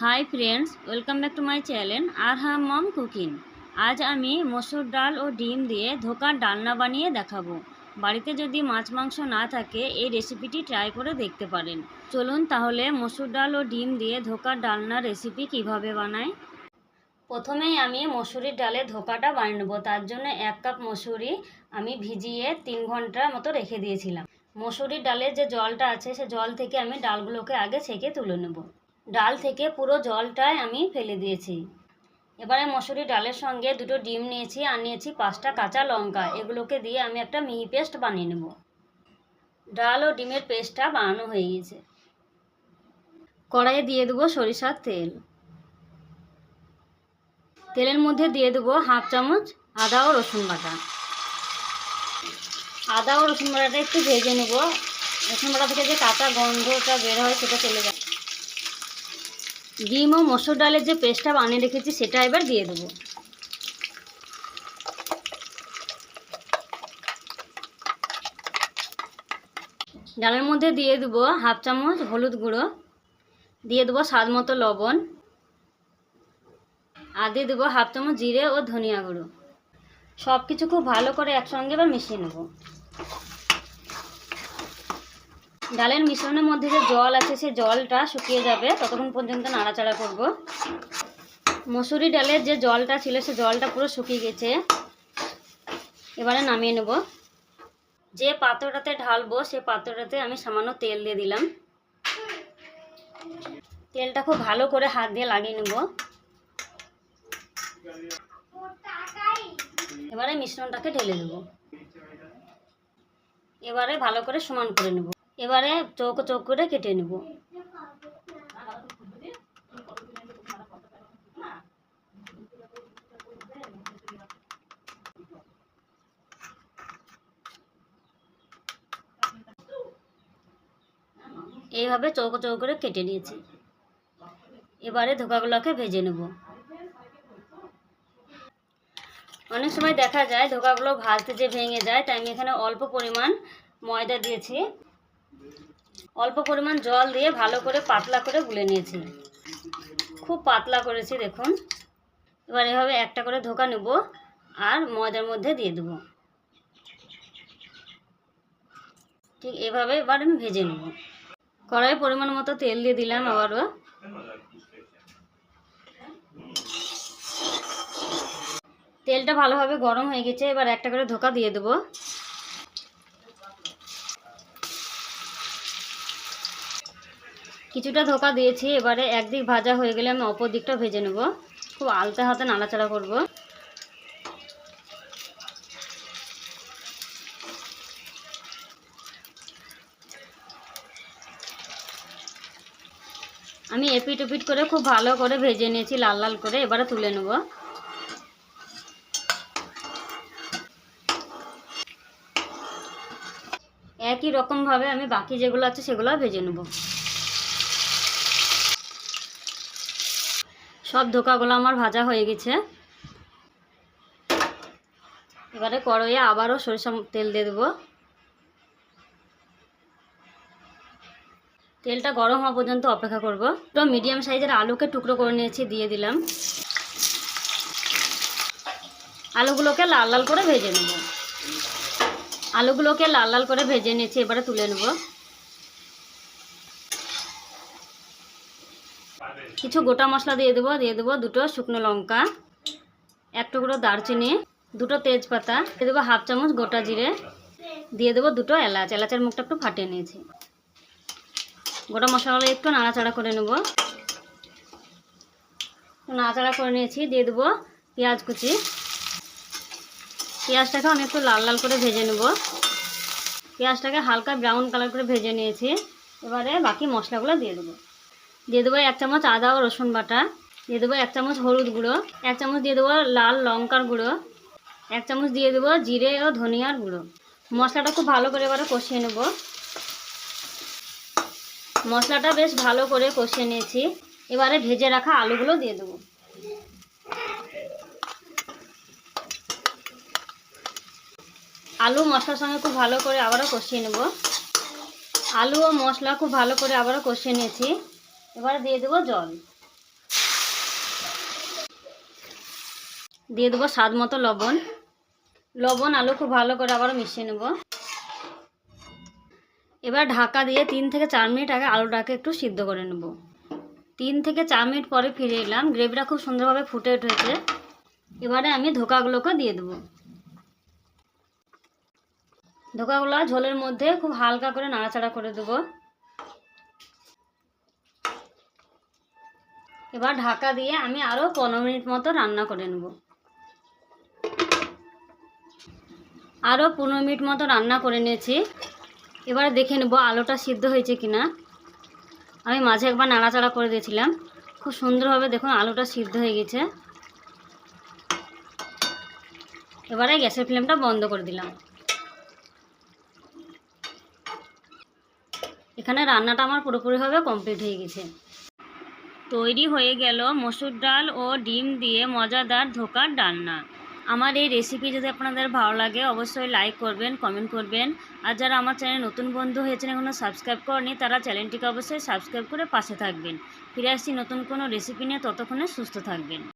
Hi friends welcome back to my channel আর হা মম cooking আজ আমি মসুর ডাল ও ডিম দিয়ে ধোকার ডালনা বানিয়ে দেখাবো। বাড়িতে যদি মাছ মাংস না থাকে, এই রেসিপিটি ট্রাই করে দেখতে পারেন। চলুন তাহলে মসুর ডাল ও ডিম দিয়ে ধোকার ডালনা রেসিপি কীভাবে বানাই? প্রথমেই আমি মসুরির ডালে ধোকাটা বানিয়ে নেব। তার জন্য এক কাপ মসুরি আমি ভিজিয়ে তিন ঘণ্টার মতো রেখে দিয়েছিলাম। মসুরির ডালের যে জলটা আছে, সে জল থেকে আমি ডালগুলোকে আগে ছেঁকে তুলে নেব। ডাল থেকে পুরো জলটাই আমি ফেলে দিয়েছি। এবারে মসুরি ডালের সঙ্গে দুটো ডিম নিয়েছি আর নিয়েছি পাঁচটা কাঁচা লঙ্কা। এগুলোকে দিয়ে আমি একটা মিহি পেস্ট বানিয়ে নেব। ডাল ও ডিমের পেস্টটা বানানো হয়ে গেছে কড়াইয়ে দিয়ে দেবো সরিষার তেল। তেলের মধ্যে দিয়ে দেবো হাফ চামচ আদা ও রসুন বাটা। আদা ও রসুন বাটাটা একটু ভেজে নেব। রসুন বাটা থেকে যে কাঁচা গন্ধটা বের হয় সেটা চলে যায় ডিম ও মসুর ডালের যে পেস্টটা বানিয়ে রেখেছি, সেটা এবার দিয়ে দেবো। ডালের মধ্যে দিয়ে দেবো হাফ চামচ হলুদ গুঁড়ো, দিয়ে দেবো স্বাদ মতো লবণ, আর দিয়ে দেবো হাফ চামচ জিরে ও ধনিয়া গুঁড়ো। সব কিছু খুব ভালো করে একসঙ্গে এবার মিশিয়ে নেব। ডালের মিশ্রণের মধ্যে যে জল আছে, সে জলটা শুকিয়ে যাবে। ততক্ষণ পর্যন্ত নাড়াচাড়া করব। মসুরি ডালের যে জলটা ছিল, সে জলটা পুরো শুকিয়ে গেছে। এবারে নামিয়ে নেব। যে পাত্রটাতে ঢালবো, সে পাত্রটাতে আমি সামান্য তেল দিয়ে দিলাম। তেলটা খুব ভালো করে হাত দিয়ে লাগিয়ে নেব। এবারে মিশ্রণটাকে ঢেলে দেব। এবারে ভালো করে সমান করে নেব। এবারে চৌকো চৌক করে কেটে নেব। এইভাবে চৌকো চৌকো করে কেটে নিয়েছি। এবারে ধোকাগুলোকে ভেজে নেব। অনেক সময় দেখা যায় ধোকাগুলো ভাজতে যে ভেঙে যায়, তাই আমি এখানে অল্প পরিমাণ ময়দা দিয়েছি। অল্প পরিমাণ জল দিয়ে ভালো করে পাতলা করে গুলে নিয়েছি। খুব পাতলা করেছি, দেখুন। এবার এভাবে একটা করে ধোকা নেব আর ময়দার মধ্যে দিয়ে দেবো। ঠিক এভাবে এবার আমি ভেজে নেব। কড়াই পরিমাণ মতো তেল দিয়ে দিলাম আবারও। তেলটা ভালোভাবে গরম হয়ে গেছে, এবার একটা করে ধোকা দিয়ে দেবো। কিছুটা ধোকা দিয়েছি, এবারে একদিক ভাজা হয়ে গেলে আমি অপর দিকটা ভেজে নেব। খুব আলতে হাতে নাড়াচাড়া করব। আমি এপিট ওপিট করে খুব ভালো করে ভেজে নিয়েছি, লাল লাল করে, এবারে তুলে নেব। একই রকমভাবে আমি বাকি যেগুলো আছে সেগুলো ভেজে নেব। সব ধোকাগুলো আমার ভাজা হয়ে গেছে। এবারে কড়াইয়ে আবারও সরিষা তেল দিয়ে দেবো। তেলটা গরম হওয়া পর্যন্ত অপেক্ষা করব। তো মিডিয়াম সাইজের আলুকে টুকরো করে নিয়েছি, দিয়ে দিলাম। আলুগুলোকে লাল লাল করে ভেজে নেব। আলুগুলোকে লাল লাল করে ভেজে নিয়েছি, এবারে তুলে নেব। কিছু গোটা মশলা দিয়ে দেবো দিয়ে দেবো দুটো শুকনো লঙ্কা, এক টুকরো দারচিনি, দুটো তেজপাতা, দিয়ে দেবো হাফ চামচ গোটা জিরে, দিয়ে দেবো দুটো এলাচ। এলাচের মুখটা একটু ফাটিয়ে নিয়েছি। গোটা মশলাগুলো একটু নাড়াচাড়া করে নেব। নাড়াচাড়া করে নিয়েছি, দিয়ে দেবো পেঁয়াজ কুচি। পেঁয়াজটাকে আমি একটু লাল লাল করে ভেজে নেব। পেঁয়াজটাকে হালকা ব্রাউন কালার করে ভেজে নিয়েছি। এবারে বাকি মশলাগুলো দিয়ে দেবো। দিয়ে দেবো এক চামচ আদা ও রসুন বাটা। দিয়ে দেবো এক চামচ হলুদ গুঁড়ো, এক চামচ দিয়ে দেবো লাল লঙ্কার গুঁড়ো, এক চামচ দিয়ে দেবো জিরে ও ধনিয়ার গুঁড়ো। মশলাটা খুব ভালো করে এবারে কষিয়ে নেব। মশলাটা বেশ ভালো করে কষিয়ে নিয়েছি। এবারে ভেজে রাখা আলুগুলো দিয়ে দেবো। আলু মশলার সঙ্গে খুব ভালো করে আবারও কষিয়ে নেব। আলু ও মশলা খুব ভালো করে আবারও কষিয়ে নিয়েছি। এবারে দিয়ে দেবো জল। দিয়ে দেবো স্বাদ মতো লবণ। লবণ, আলু খুব ভালো করে আবার মিশিয়ে নেব। এবার ঢাকা দিয়ে তিন থেকে চার মিনিট আগে আলুটাকে একটু সিদ্ধ করে নেব। তিন থেকে চার মিনিট পরে ফিরে এলাম। গ্রেভিটা খুব সুন্দরভাবে ফুটে উঠেছে। এবারে আমি ধোকাগুলোকে দিয়ে দেবো। ধোকাগুলো ঝোলের মধ্যে খুব হালকা করে নাড়াচাড়া করে দেবো। এবার ঢাকা দিয়ে আমি আরও পনেরো মিনিট মতো রান্না করে নেব। আরও পনেরো মিনিট মতো রান্না করে নিয়েছি। এবারে দেখে নেব আলুটা সিদ্ধ হয়েছে কি না আমি মাঝে একবার নাড়াচাড়া করে দিয়েছিলাম। খুব সুন্দরভাবে দেখুন আলুটা সিদ্ধ হয়ে গেছে। এবারে গ্যাসের ফ্লেমটা বন্ধ করে দিলাম। এখানে রান্নাটা আমার পুরোপুরিভাবে কমপ্লিট হয়ে গেছে। তৈরি হয়ে গেল মসুর ডাল ও ডিম দিয়ে মজাদার ধোকার ডালনা। আমার এই রেসিপি যদি আপনাদের ভালো লাগে, অবশ্যই লাইক করবেন কমেন্ট করবেন। আর যারা আমার চ্যানেল নতুন বন্ধু হয়েছেন এখনও সাবস্ক্রাইব করেনি, তারা চ্যানেলটিকে অবশ্যই সাবস্ক্রাইব করে পাশে থাকবেন। ফিরে আসছি নতুন কোনো রেসিপি নিয়ে, ততক্ষণে সুস্থ থাকবেন।